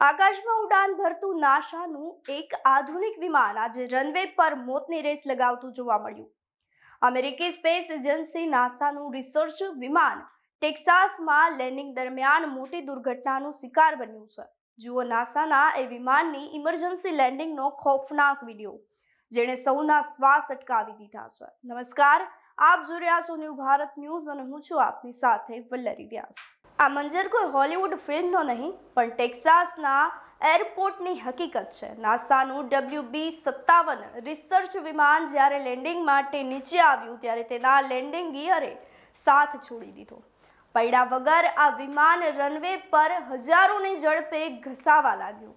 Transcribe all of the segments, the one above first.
આકાશમાં ઉડાન ભરતું નાસાનું એક આધુનિક વિમાન આજે રનવે પર મોતની રેસ લગાવતું જોવા મળ્યું. અમેરિકી સ્પેસ એજન્સી નાસાનું રિસર્ચ વિમાન ટેક્સાસમાં લેન્ડિંગ દરમિયાન મોટી દુર્ઘટનાનું શિકાર બન્યું છે. જુઓ નાસાના એ વિમાનની ઇમરજન્સી લેન્ડિંગનો ખોફનાક વીડિયો જેણે સૌના શ્વાસ અટકાવી દીધા છે. નમસ્કાર, આપ જોઈ રહ્યા છો ન્યૂ ભારત ન્યૂઝ અને હું છું આપની સાથે વલ્લરી વ્યાસ. આ મંજર કોઈ હોલિવૂડ ફિલ્મનો નહીં, પણ ટેક્સાસના એરપોર્ટની હકીકત છે. નાસાનું ડબલ્યુ બી સત્તાવન રિસર્ચ વિમાન જ્યારે લેન્ડિંગ માટે નીચે આવ્યું ત્યારે તેના લેન્ડિંગ ગિયરે સાથ છોડી દીધો. પૈડા વગર આ વિમાન રનવે પર હજારોની ઝડપે ઘસાવા લાગ્યું.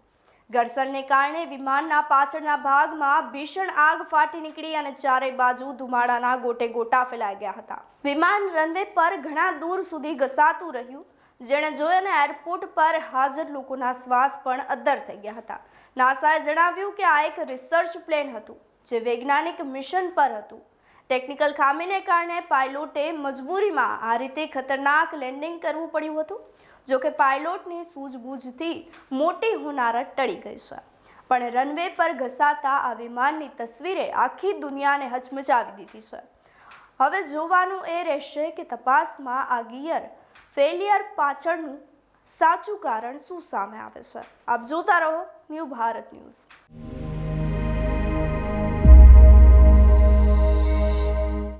ઘર્ષણને કારણે વિમાનના પાછળના ભાગમાં ભીષણ આગ ફાટી નીકળી અને ચારે બાજુ ધુમાડાના ગોટે ગોટા ફેલાઈ ગયા હતા. વિમાન રનવે પર ઘણા દૂર સુધી ઘસાતું રહ્યું. જેણે જોઈ અને એરપોર્ટ પર હાજર લોકોના શ્વાસ પણ અદ્દર થઈ ગયા હતા. નાસાએ જણાવ્યું કે આ એક રિસર્ચ પ્લેન હતું, જે વૈજ્ઞાનિક મિશન પર હતું. ટેકનિકલ ખામીને કારણે પાયલોટે મજબૂરીમાં આ રીતે ખતરનાક લેન્ડિંગ કરવું પડ્યું હતું, જો કે પાયલોટની સૂઝબૂઝથી મોટી હોનારત ટળી ગઈ છે. પણ રનવે પર ઘસાતા આ વિમાનની તસવીરે આખી દુનિયાને હચમચાવી દીધી છે. હવે જોવાનું એ રહેશે કે તપાસમાં આ ગિયર ફેલિયર પાછળનું સાચું કારણ શું સામે આવે છે. આપ જોતા રહો ન્યૂ ભારત ન્યૂઝ.